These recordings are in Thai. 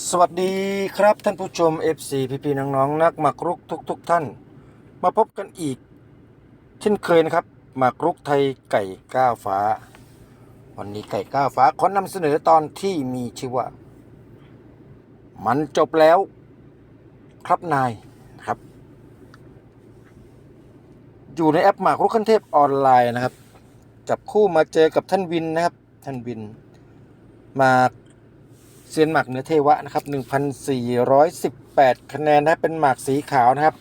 สวัสดีครับท่านผู้ชม FC พี่พี่ๆน้องๆนักหมากรุกทุกๆทท่าน มาพบกันอีก เช่นเคยนะครับหมากรุกไทยไก่ก้าวฟ้า วันนี้ไก่ก้าวฟ้าขอนำเสนอตอนที่มีชื่อว่า มันจบแล้วครับนายครับ อยู่ในแอปหมากรุกขั้นเทพออนไลน์นะครับ จับคู่มาเจอกับท่านวินนะครับ ท่านวิน มา เซียนหมากเนื้อเทวะนะครับ1,418 คะแนนนะเป็นหมากสีขาวนะครับ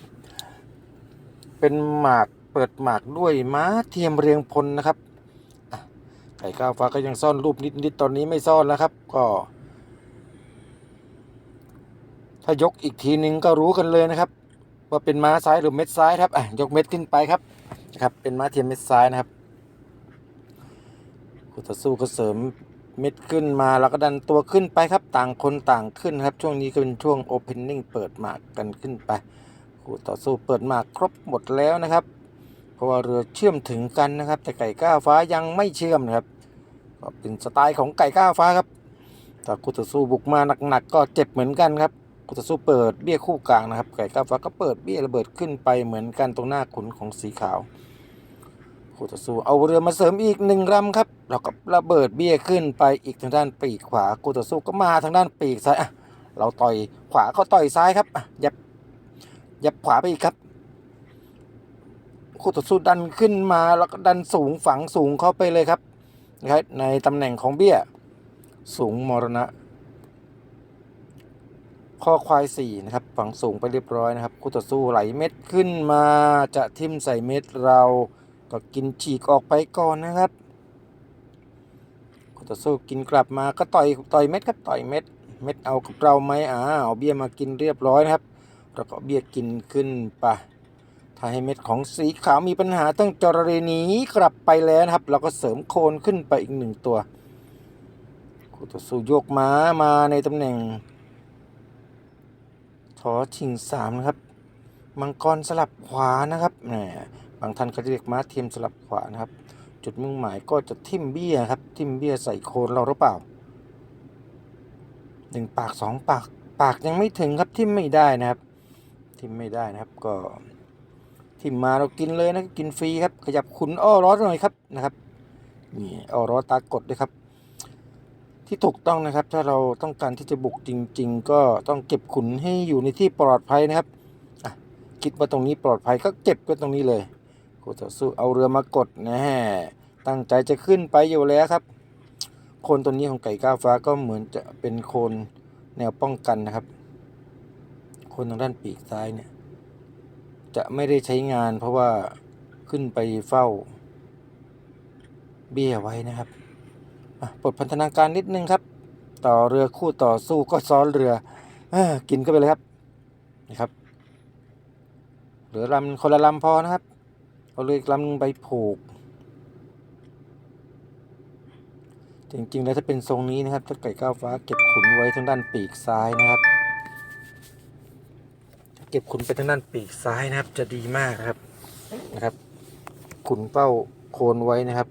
เป็นหมากเปิดหมากด้วยม้าเทียมเรียงพลนะครับไก่ก้าวฟ้าก็ยังซ่อนรูปนิดๆตอนนี้ไม่ซ่อนแล้วครับ ก็ ถ้ายกอีกทีนึงก็รู้กันเลยนะครับ ว่าเป็นม้าซ้ายหรือเม็ดซ้ายครับอะยกเม็ดขึ้นไปครับนะครับ เป็นม้าเทียมเม็ดซ้ายนะครับคู่ต่อสู้ก็เสริม เม็ดขึ้นมาแล้วก็ดันตัวขึ้นไปครับต่างคนต่างขึ้นครับ ช่วงนี้ก็เป็นช่วงโอเพนนิ่งเปิดหมากกันขึ้นไปคู่ต่อสู้เปิดหมากครบหมดแล้วนะครับ เพราะว่าเรือเชื่อมถึงกันนะครับ แต่ไก่ก้าวฟ้ายังไม่เชื่อมนะครับก็เป็นสไตล์ของไก่ก้าวฟ้าครับแต่คู่ต่อสู้บุกมาหนักๆก็เจ็บเหมือนกันครับคู่ต่อสู้เปิดเบี้ยคู่กลางนะครับ ไก่ก้าวฟ้าก็เปิดเบี้ยระเบิดขึ้นไปเหมือนกันตรงหน้าขุนของสีขาว คู่ต่อสู้เอาเรือมาเสริมอีกหนึ่งลำครับแล้วก็ระเบิดเบี้ยขึ้นไปอีกทางด้านปีกขวาคู่ต่อสู้ก็มาทางด้านปีกซ้ายอะเราต่อยขวาเขาต่อยซ้ายครับยับยับขวาไปอีกครับคู่ต่อสู้ดันขึ้นมาแล้วก็ดันสูงฝังสูงเข้าไปเลยครับนะครับในตำแหน่งของเบี้ย สูงมรณะ ข้อควายสี่นะครับฝังสูงไปเรียบร้อยนะครับคู่ต่อสู้ไหลเม็ดขึ้นมาจะทิ่มใส่เม็ดเรา ก็กินฉีกออกไปก่อนนะครับคู่ต่อสู้กินกลับมาก็ต่อยต่อยเม็ดครับต่อยเม็ด เม็ดเอากับเราไหมอ่าเอาเบี้ยมากินเรียบร้อยนะครับแล้วก็เบี้ยกินขึ้นไปถ้าให้เม็ดของสีขาวมีปัญหาต้องจรเรนีกลับไปแล้วนะครับ เราก็เสริมโคนขึ้นไปอีกหนึ่งตัวคู่ต่อสู้โยกม้ามาในตำแหน่งทอชิงสามนะครับ มังกรสลับขวานะครับแหม บางท่านก็เรียกม้าเทียมสลับขวานะครับ จุดมุ่งหมายก็จะทิ่มเบี้ยครับ ทิ่มเบี้ยใส่โคนเราหรือเปล่าหนึ่งปากสองปากปากยังไม่ถึงครับทิ่มไม่ได้นะครับ ทิ่มไม่ได้นะครับก็ทิ่มมาเรากินเลยนะกินฟรีครับ ขยับขุนอ้อร้อนหน่อยครับนะครับนี่อ้อร้อนตากดด้วยครับ ที่ถูกต้องนะครับ ถ้าเราต้องการที่จะบุกจริง ๆ ก็ต้องเก็บขุนให้อยู่ในที่ปลอดภัยนะครับคิดว่าตรงนี้ปลอดภัยก็เก็บไว้ตรงนี้เลย กูต่อสู้เอาเรือมากดนะฮะตั้งใจจะขึ้นไปอยู่แล้วครับ คนตัวนี้ของไก่ก้าวฟ้าก็เหมือนจะเป็นโคนแนวป้องกันนะครับ คนทางด้านปีกซ้ายเนี่ย จะไม่ได้ใช้งานเพราะว่าขึ้นไปเฝ้า เบี้ยไว้นะครับปลดพันธนาการนิดนึงครับ ต่อเรือคู่ต่อสู้ก็ซ้อนเรือเอ้อกินก็ไปเลยครับนะครับเหลือลำคนละลำพอนะครับ เอาเลยอีกลำนึงไปผูก จริงๆ แล้วถ้าเป็นทรงนี้นะครับถ้าไก่ก้าวฟ้าเก็บขุนไว้ทางด้านปีกซ้ายนะครับ เก็บขุนไปทางด้านปีกซ้ายนะครับ จะดีมากนะครับนะครับ ขุนเป้าโคนไว้นะครับ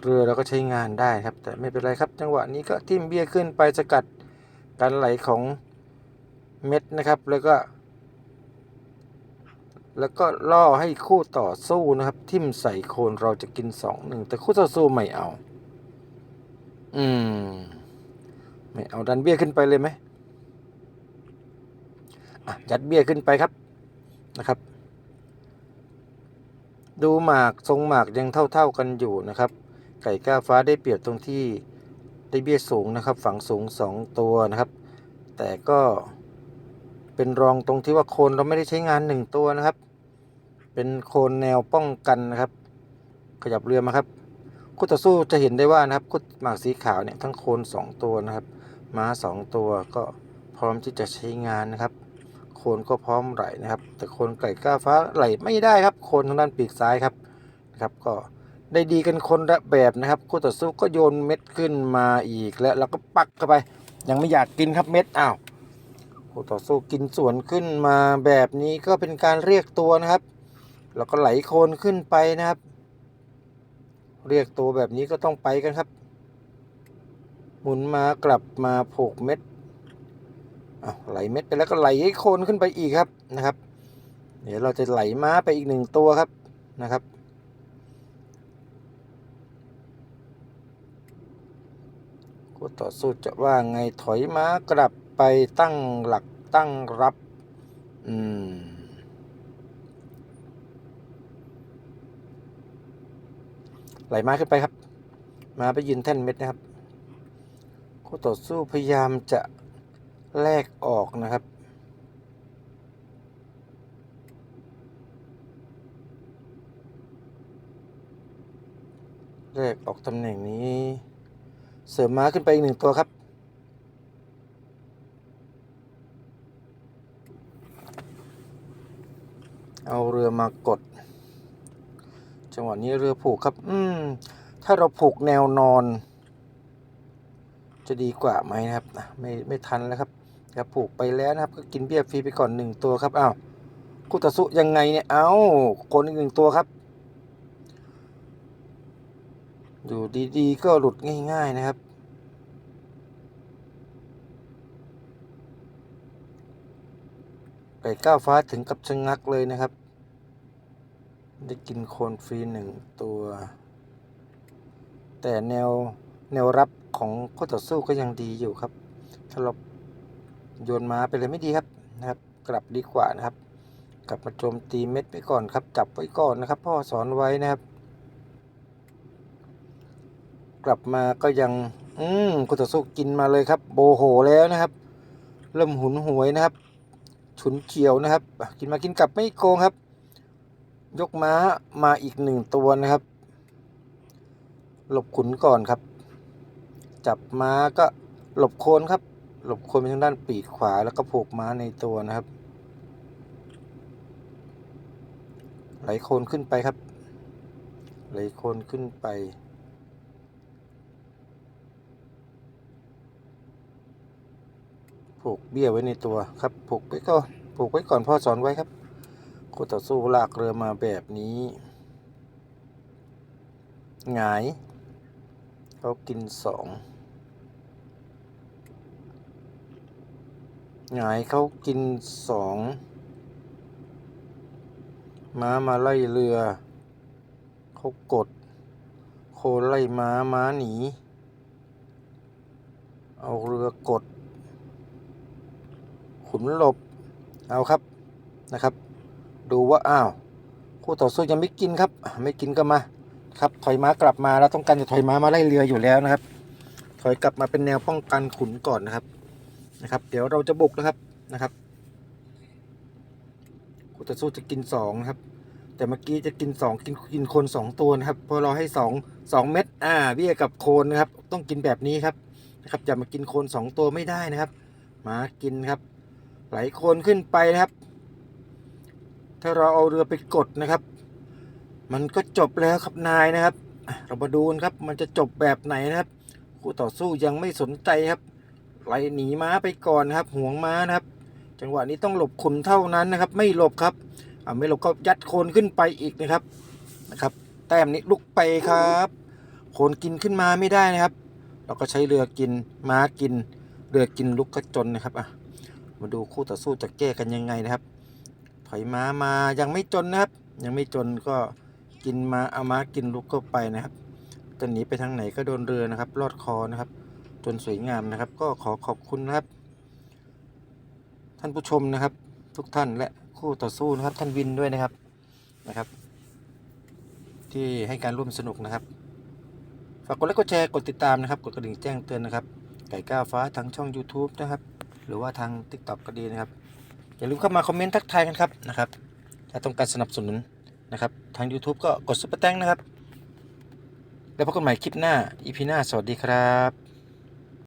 เรือเราก็ใช้งานได้ครับ แต่ไม่เป็นไรครับ จังหวะนี้ก็ทิ่มเบี้ยขึ้นไปสกัดการไหลของเม็ดนะครับ แล้วก็ แล้วก็ล่อให้คู่ต่อสู้นะครับ ทิ่มใส่โคนเราจะกินสองหนึ่งแต่คู่ต่อสู้ไม่เอา อืม ไม่เอาดันเบี้ยขึ้นไปเลยไหมอะยัดเบี้ยขึ้นไปครับนะครับ ดูหมากทรงหมากยังเท่า ๆกันอยู่นะครับ ไก่ก้าฟ้าได้เปรียบตรงที่ได้เบี้ยสูงนะครับ ฝังสูงสองตัวนะครับ แต่ก็ เป็นรองตรงที่ว่าโคนเราไม่ได้ใช้งานหนึ่งตัวนะครับ เป็นโคนแนวป้องกันนะครับ ขยับเรือมาครับคู่ต่อสู้จะเห็นได้ว่านะครับคู่หมากสีขาวเนี่ยทั้งโคนสองตัวนะครับม้าสองตัวก็พร้อมที่จะใช้งานนะครับ โคนก็พร้อมไหลนะครับ แต่โคนไก่ก้าฟ้าไหลไม่ได้ครับ โคนทางด้านปีกซ้ายครับนะครับ ก็ได้ดีกันคนละแบบนะครับคู่ต่อสู้ก็โยนเม็ดขึ้นมาอีกแล้วเราก็ปักเข้าไป ยังไม่อยากกินครับเม็ดอ้าว คู่ต่อสู้กินสวนขึ้นมาแบบนี้ก็เป็นการเรียกตัวนะครับ แล้วก็ไหลโคนขึ้นไปนะครับ เรียกตัวแบบนี้ก็ต้องไปกันครับ หมุนมากลับมาผูกเม็ดอ้าวไหลเม็ดไปแล้วก็ไหลโคนขึ้นไปอีกครับนะครับ เดี๋ยวเราจะไหลม้าไปอีกหนึ่งตัวครับนะครับคู่ต่อสู้จะว่าไงถอยม้ากลับ ไปตั้งหลักตั้งรับ อืม ไหลมาขึ้นไปครับ มาไปยืนแท่นเม็ดนะครับคู่ต่อสู้พยายามจะแลกออกนะครับแลกออกตำแหน่งนี้ เสริมม้าขึ้นไปอีกหนึ่งตัวครับ เอาเรือมากด จังหวะนี้เรือผูกครับ อืม ถ้าเราผูกแนวนอน จะดีกว่าไหมนะครับ ไม่ไม่ทันแล้วครับครับผูกไปแล้วนะครับ ก็กินเบี้ยฟรีไปก่อนหนึ่งตัวครับอ้าวคู่ต่อสู้ยังไงเนี่ยเอ้าคนอีกหนึ่งตัวครับ อยู่ดีๆ ก็หลุดง่าย ๆนะครับไก่ก้าวฟ้าถึงกับชะงักเลยนะครับ ได้กินโคนฟรีหนึ่งตัว แต่แนวแนวรับของคู่ต่อสู้ก็ยังดีอยู่ครับ ถ้าเราโยนม้าไปเลยไม่ดีครับนะครับ กลับดีกว่านะครับ กลับมาโจมตีเม็ดไปก่อนครับ จับไว้ก่อนนะครับ พ่อสอนไว้นะครับ กลับมาก็ยัง อืมคู่ต่อสู้กินมาเลยครับ โบโหแล้วนะครับ เริ่มหุนหวยนะครับ ฉุนเฉียวนะครับ กินมากินกลับไม่โกงครับ ยกม้ามาอีกหนึ่งตัวนะครับ หลบขุนก่อนครับ จับม้าก็หลบโคนครับ หลบโคนไปทางด้านปีกขวาแล้วก็ผูกม้าในตัวนะครับ ไหลโคนขึ้นไปครับ ไหลโคนขึ้นไปผูกเบี้ยไว้ในตัวครับผูกไว้ก่อนผูกไว้ก่อนพ่อสอนไว้ครับ คู่ต่อสู้ลากเรือมาแบบนี้หงายเขากินสองหงายเขากินสองม้ามาไล่เรือ เขากด โคไล่ม้าม้าหนี เอาเรือกด ขุนหลบ เอาครับนะครับ ดูว่าอ้าวคู่ต่อสู้ยังไม่กินครับ ไม่กินก็มาครับถอยม้ากลับมาแล้วต้องการจะถอยม้ามาไล่เรืออยู่แล้วนะครับ ถอยกลับมาเป็นแนวป้องกันขุนก่อนนะครับนะครับ เดี๋ยวเราจะบุกนะครับนะครับคู่ต่อสู้จะกินสองนะครับแต่เมื่อกี้จะกินสองกินกินคนสองตัวนะครับพอเราให้สองสองเม็ดอ่าเบี้ยกับโคนนะครับ ต้องกินแบบนี้ครับนะครับอย่ามากินโคนสองตัวไม่ได้นะครับ มากินครับ ไหลโคนขึ้นไปนะครับ ถ้าเราเอาเรือไปกดนะครับ มันก็จบแล้วครับนายนะครับ เรามาดูกันครับ มันจะจบแบบไหนนะครับ คู่ต่อสู้ยังไม่สนใจครับไหลหนีม้าไปก่อนครับห่วงม้านะครับ จังหวะนี้ต้องหลบขุนเท่านั้นนะครับ ไม่หลบครับอ่าไม่หลบก็ยัดโคนขึ้นไปอีกนะครับนะครับ แต้มนี้ลุกไปครับโคนกินขึ้นมาไม่ได้นะครับ เราก็ใช้เรือกินม้ากิน เรือกินลุกก็จนนะครับอะมาดูคู่ต่อสู้จะแก้กันยังไงนะครับ ถอยม้ามายังไม่จนนะครับ ยังไม่จนก็กินมาเอาม้ากินลุกเข้าไปนะครับจะหนีไปทางไหนก็โดนเรือนะครับ ลอดคอนะครับ จนสวยงามนะครับ ก็ขอขอบคุณนะครับ ท่านผู้ชมนะครับ ทุกท่านและคู่ต่อสู้นะครับท่านวินด้วยนะครับนะครับ ที่ให้การร่วมสนุกนะครับฝากกดไลค์กดแชร์กดติดตามนะครับ กดกระดิ่งแจ้งเตือนนะครับ ไก่ก้าวฟ้าทางช่อง YouTube นะครับ หรือว่าทาง TikTok ก็ดีนะครับ อย่าลืมเข้ามาคอมเมนต์ทักทายกันครับนะครับ ถ้าต้องการสนับสนุนนะครับ ทาง YouTube ก็กดซุปเปอร์แตงนะครับ แล้วพบกันใหม่คลิปหน้าอีพีหน้า สวัสดีครับ